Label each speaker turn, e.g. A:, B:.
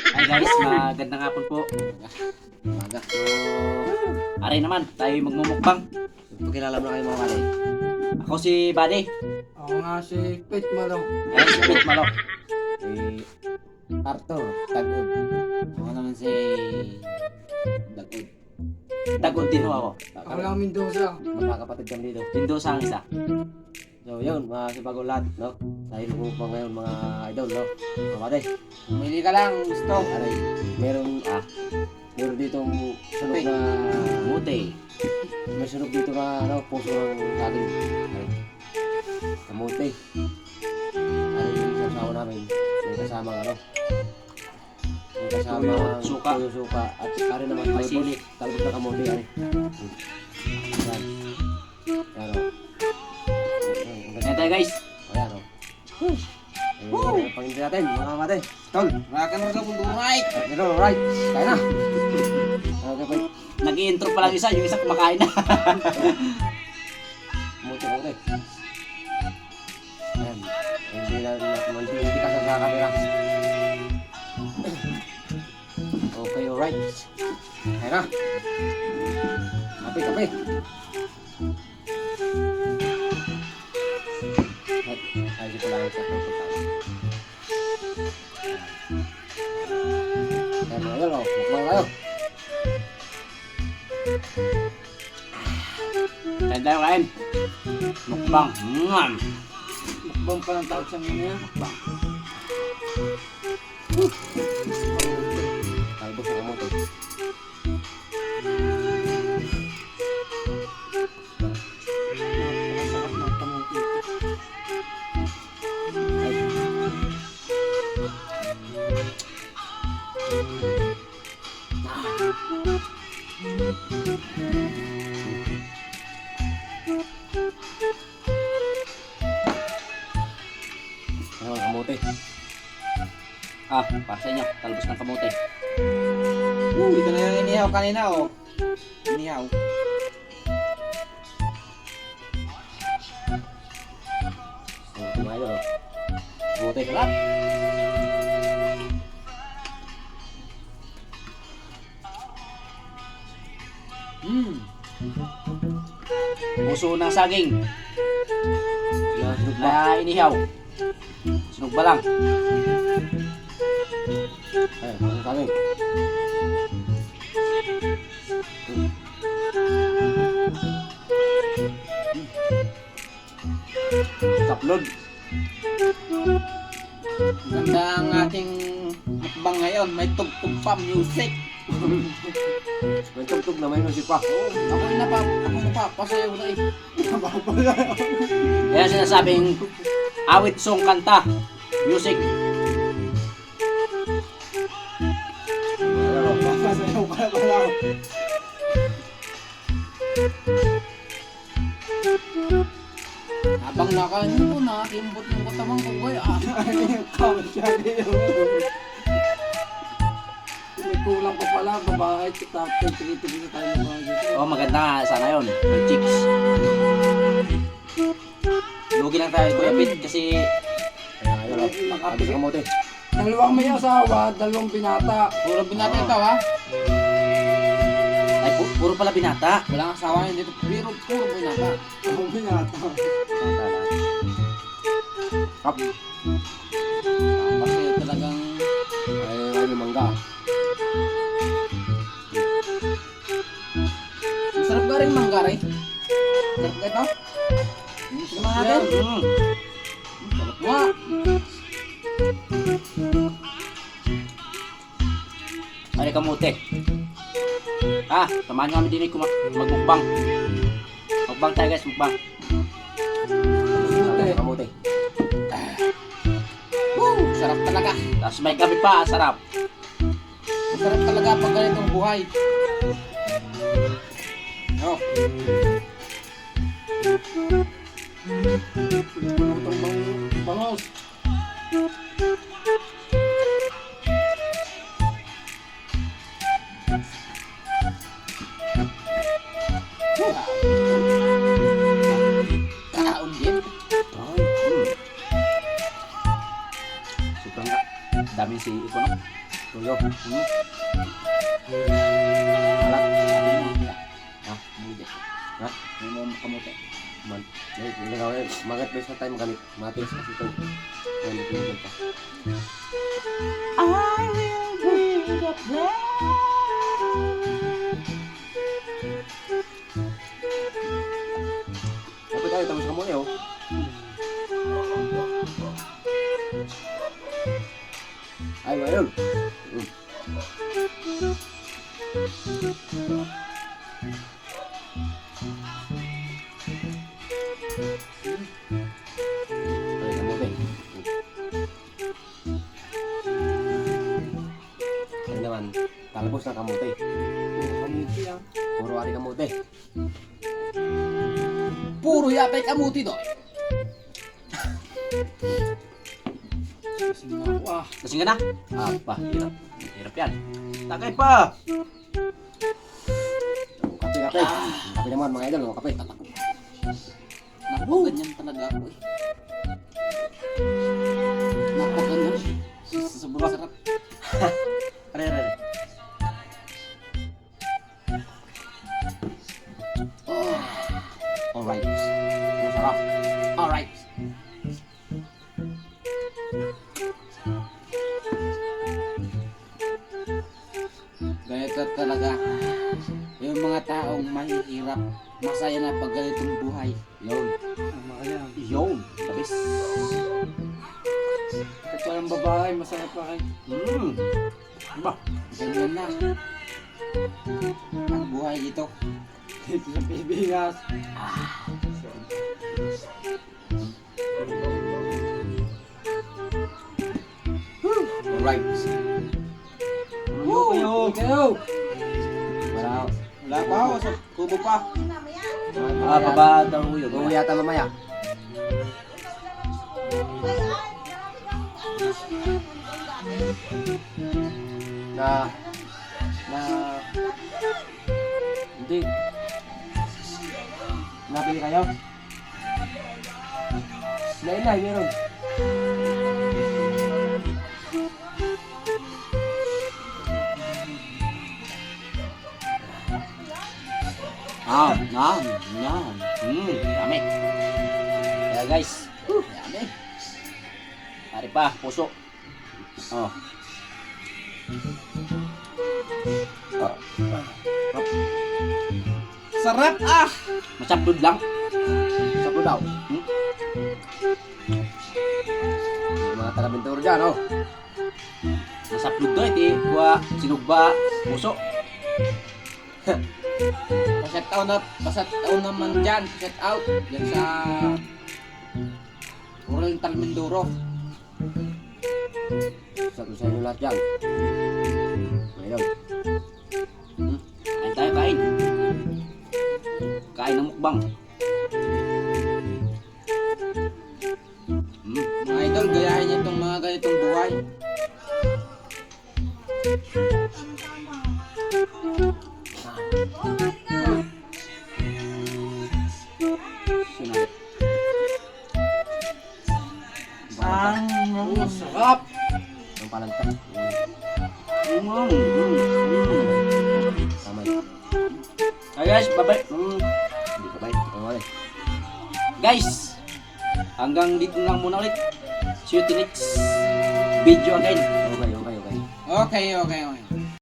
A: Hi guys, magandang hapon po.
B: Maga.
A: So, aray naman, tayo magmumukbang.
B: Pakilala mo na kayo mga kalay.
A: Ako si Buddy.
C: Ako nga si Pit Malo.
A: Ayan si Pete Malo.
B: Si Arthur Tagod.
A: Ako naman si
B: Dagod.
A: Tagod din ho ako.
C: Ako lang Mendoza.
B: Magkakapatid kami dito.
A: Mendoza ang isa.
B: So yun, mga lahat, no? Dahil mo pa ngayon mga idol, no? Kate.
C: Pumili ka lang, gusto.
B: Aray, meron,
A: Ah,
B: meron ditong sunog na,
A: buti.
B: may sunog dito na, ano, puso ng saging. Aray, kamote. Aray, yung sasawa namin, may kasama, ano? May kasama,
A: Tuyo, suka.
B: tuyo, suka, at aray naman, talbos,
A: sili.
B: talbos na kamote, aray. Yan. Yan, o.
A: Ayan tayo guys.
B: Ayan, o. Ayun, pangintay natin, mga kamate. Tol,
C: Makan mo sa mundo right.
B: Pero, right, kaya na. Okay, bye.
A: Nag-i-intro pa lang isa, yung isa kumakain na.
B: Muti ko ulit. Ayan. Hindi na, hindi, hindi ka sa camera. Okay, alright. Kaya na. Kape, kape. Ay, ayos ko lang sa pagkakita.
A: Tayo kain. Mukbang. Mm.
C: Mukbang pa ng tawag sa mga yan.
B: Talbos sa kamote.
C: Napakasarap ng
A: Ah, para sa inyo. Talbos ng kamote.
C: Uh, ito na yung inihaw kanina, oh. Inihaw.
B: Mga yun, oh. Kamote.
A: Sarap. Mm. Puso ng saging na inihaw. Sunog ba lang?
B: Ay, amin.
A: Taplod.
C: Ganda ang ating mukbang ngayon. May tugtog pa, music.
B: May tugtog na may music pa.
C: Ako na pa, ako na pa, pasayaw na eh.
A: Kaya sinasabing awit song kanta. Music.
C: Na. Habang nakain mo, nakimbot yung katawan ko. Boy, ah. May kulang pa pala, babae, tatay, tigil-tigil na tayo ng mga dito.
A: Oh, maganda. Sana yun. May chicks. Lugi lang tayo, Kuya Pete, kasi
B: ayun. Talbos sa kamote.
C: Dalawang may asawa, dalawang binata. Puro binata ito ha?
A: Ay pu- puro pala binata.
C: Walang asawa yun dito, pero puro binata. Puro binata.
B: Kap.
C: Kasi talagang
B: Ay, ay, may mangga.
C: masarap ka rin mangga rin. Sarap ka ito? Mga natin.
A: Mm.
C: Sarap nga.
A: Ay, kamote. Ah, samahan nyo kami din ay kuma- magmukbang. Mukbang tayo guys, mukbang.
B: Talbos sa kamote.
C: Woo! Sarap talaga.
A: Tapos may gabi pa, sarap.
C: Masarap talaga pag ganitong buhay. Oh. Lutong bang bangos.
A: Si Iko, no?
B: Tuyo.
A: Hmm.
B: Alat.
A: Ha? Hindi.
B: Ha?
A: Hindi mo kamote.
B: Man. Eh, hindi ka eh. Magat best na tayo magamit. Matis kasi ito. Dito yung pa.
C: I will be the
B: Dapat tayo, tapos ka muna oh. Ay, ngayon. Mm. Ay, kamote. Mm. Ay naman, talbos ng kamote.
C: Kamuti ah.
B: Puro ari kamote.
C: Puro yata yung kamuti ah.
A: Lasing ka na? Ah, pa. Hirap. Hirap yan. Takay pa!
B: Kape, kape. Kape naman mga idol, oh, kape.
C: Napaganyan talaga ako eh. Ganito talaga. Yung mga taong mahihirap, masaya na pag ganitong buhay.
A: Yun. Yun. Labis.
C: At walang babae, masaya pa kayo.
A: Hmm. Diba?
C: Ganyan na. Ang buhay dito. Dito sa Pilipinas.
A: Alright.
C: Woo!
A: kayo.
C: Kayo!
B: Wala,
C: Wala pa ako, sa kubo pa.
A: Ah, baba daw yun.
B: Uuwi yata mamaya. Na, na, hindi. Napili kayo? Nainay, meron.
A: Ah, yan. Yan. Hmm. Dami. Kaya guys. Uh, dami. Ari pa, puso. Oh.
C: Sarap ah!
A: Masaplod lang.
B: Sapo daw.
A: Hmm?
B: Yung mga taga-binturo dyan, oh.
A: Masaplod doon. Iti, kuha, sinugba, puso.
C: Paset out na, paset out naman dyan. Paset out. Yan sa Oriental Mindoro.
B: Sabi sa inyo lahat dyan. Ngayon.
A: Hmm. Kain tayo, kain. Kain ng mukbang. Hmm.
C: Mga idol, gayahin niyo itong mga ganitong buhay.
A: Sino? Mm, mm.
B: Tama yun.
A: Ay guys, bye-bye. Mm.
B: Hindi ka ba? Ang wala.
A: Guys, hanggang dito lang muna ulit. See you next video again.
B: Okay, okay, okay.
C: Okay, okay, okay.